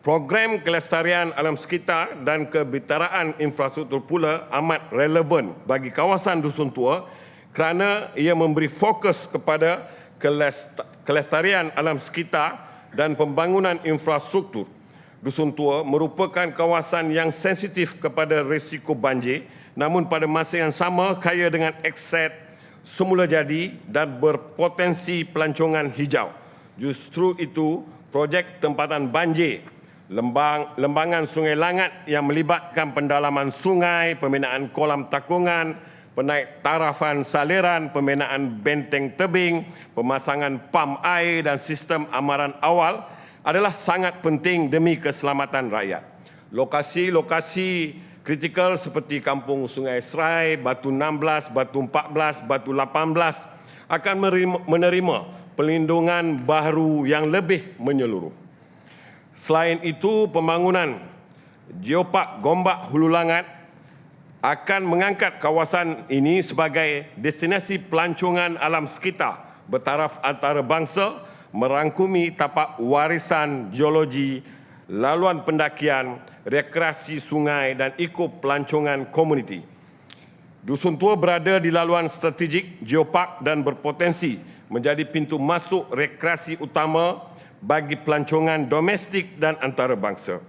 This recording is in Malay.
Program kelestarian alam sekitar dan kebetaraan infrastruktur pula amat relevan bagi kawasan Dusun Tua kerana ia memberi fokus kepada kelest- kelestarian alam sekitar dan pembangunan infrastruktur. Dusun Tua merupakan kawasan yang sensitif kepada risiko banjir namun pada masa yang sama kaya dengan akses semula jadi dan berpotensi pelancongan hijau. Justru itu, projek tempatan banjir lembang, lembangan Sungai Langat yang melibatkan pendalaman sungai, pembinaan kolam takungan, penaik tarafan saliran, pembinaan benteng tebing, pemasangan pam air dan sistem amaran awal adalah sangat penting demi keselamatan rakyat. Lokasi-lokasi kritikal seperti Kampung Sungai Serai, Batu 16, Batu 14, Batu 18 akan menerima- pelindungan baru yang lebih menyeluruh. Selain itu, pembangunan Geopark Gombak Hulu Langat akan mengangkat kawasan ini sebagai destinasi pelancongan alam sekitar bertaraf antarabangsa merangkumi tapak warisan geologi, laluan pendakian, rekreasi sungai dan iko pelancongan komuniti. Dusun Tua berada di laluan strategik geopark dan berpotensi menjadi pintu masuk rekreasi utama bagi pelancongan domestik dan antarabangsa.